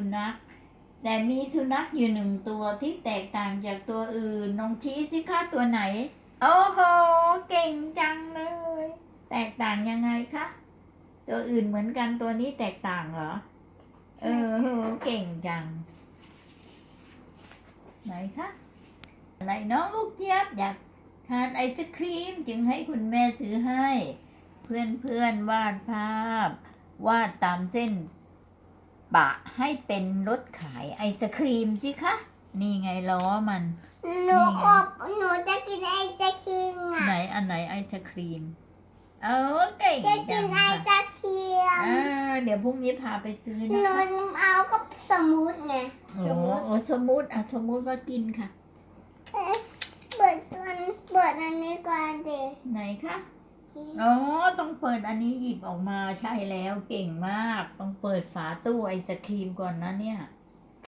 สุนัขแต่มีสุนัขอยู่หนึ่งตัวที่แตกต่างจากตัวอื่นน้องชี้สิคะตัวไหน โอ้โห เก่งจังเลย แตกต่างยังไงคะ ตัวอื่นเหมือนกันตัวนี้แตกต่างเหรอ เออเก่งจัง ไหนคะอะไรน้องลูกเจี๊ยบอยากทานไอศครีมจึงให้คุณแม่ถือให้เพื่อนเพื่อนๆวาดภาพ วาดตามเส้น ปะให้เป็นรถขายไอศครีมสิคะ นี่ไงล้อมัน หนูขอบหนูจะกินไอศครีมอะไหนอันไหนไอศครีม เออเก่งจะกิจันงไอค่ะศครีมอ่าเดี๋ยวพรุ่งนี้พาไปซื้อหนะนูคะเอาก็สมูทไงโอ้โอ้สมมุติอะสมมุติว่ากินค่ะ เปิดมันเปิดอันนี้ก่อนดิไหนคะ อ๋อ ต้องเปิดอันนี้หยิบออกมาใช่แล้วเก่งมาก ต้องเปิดฝาตู้ไอศครีมก่อนนะเนี่ย